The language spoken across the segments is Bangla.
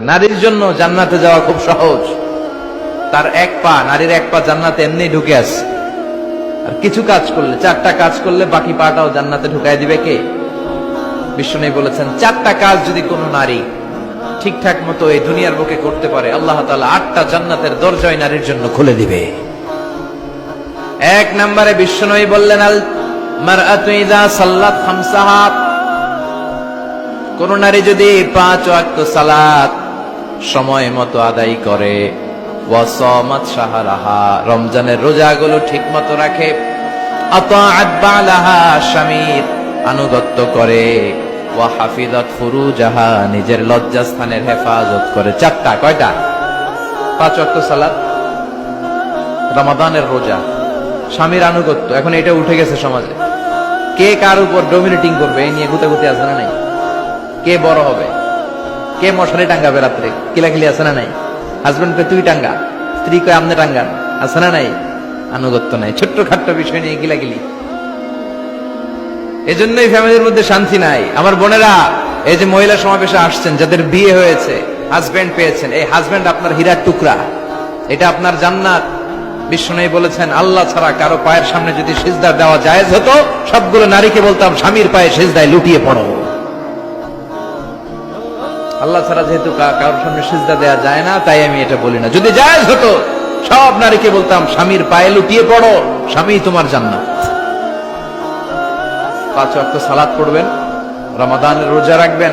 নারীর জন্য জান্নাতে যাওয়া খুব সহজ। তার এক পা, নারীর এক পা জান্নাতে এমনি ঢুকে আছে। আর কিছু কাজ করলে, চারটা কাজ করলে বাকি পাটাও জান্নাতে ঢুকাই দিবে কে? বিষ্ণু বলেছেন, চারটা কাজ যদি কোনো নারী ঠিকঠাক মতো এই দুনিয়ার বুকে করতে পারে, আল্লাহ তাআলা আটটা জান্নাতের দরজায় নারীর জন্য খুলে দিবে। এক নম্বরে বিষ্ণু বললেন, আল মারআতু ইযা সাল্লাত খামসাহা। কোন নারী যদি পাঁচ ওয়াক্ত সালাত সময় মতো আদায় করে। ওয়াসামাত শাহরাহা, রমজানের ঠিক মতো রাখে। স্বামীর আনুগত্য করে। ওয়া হাফিজাত ফুরুজাহা, নিজের হেফাজত করে। চারটা, কয়টা? পাঁচ ওয়াক্ত সালাত। রমাদানের রোজা। স্বামীর আনুগত্য। এখন এটা উঠে গেছে সমাজে। কে কার উপর ডোমিনেটিং করবে? এই নিয়ে গুতাগুতি আছে না নাই? কে বড় হবে? কে মশারি টাঙ্গাবে রাত্রে? কিলাকিলি আছে না নাই? হাজবেন্ড কে তুই টাঙ্গা? স্ত্রী কয়, আমনে টাঙ্গান আছে না নাই? আনুগত্য নাই। ছোট্ট খাট্ট বিষয় নিয়ে কিলাকিলি। এজন্যই ফ্যামিলির মধ্যে শান্তি নাই। আমার বোনেরা, এই যে মহিলা সমাবেশে আসছেন, যাদের বিয়ে হয়েছে হাজবেন্ড পেয়েছেন, এই হাজবেন্ড আপনার হীরার টুকরা। এটা আপনার জান্নাত। বিষ্ণু বলেছেন, আল্লাহ ছাড়া কারও পায়ের সামনে যদি সিজদা দেওয়া জায়েজ হতো, সবগুলো নারীকে বলতাম, স্বামীর পায়ে সিজদায় লুটিয়ে পড়ো। আল্লাহ ছাড়া যেহেতু কারোর সামনে সিজদা দেওয়া যায় না, তাই আমি এটা বলি না। যদি জায়েজ হতো, সব নারীকে বলতাম, স্বামীর পায়ে লুটিয়ে পড়ো, স্বামী তোমার জান্নাত। পাঁচ ওয়াক্ত সালাদ পড়বেন, রমাদানের রোজা রাখবেন,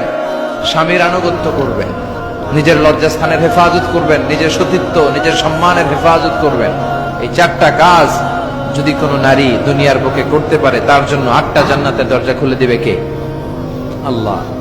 স্বামীর আনুগত্য করবেন, নিজের লজ্জাস্থানের হেফাজত করবেন, নিজের সতীত্ব, নিজের সম্মানের হেফাজত করবেন। এই চারটা কাজ যদি কোনো নারী দুনিয়ার বুকে করতে পারে, তার জন্য আটটা জান্নাতের দরজা খুলে দিবে কে? আল্লাহ।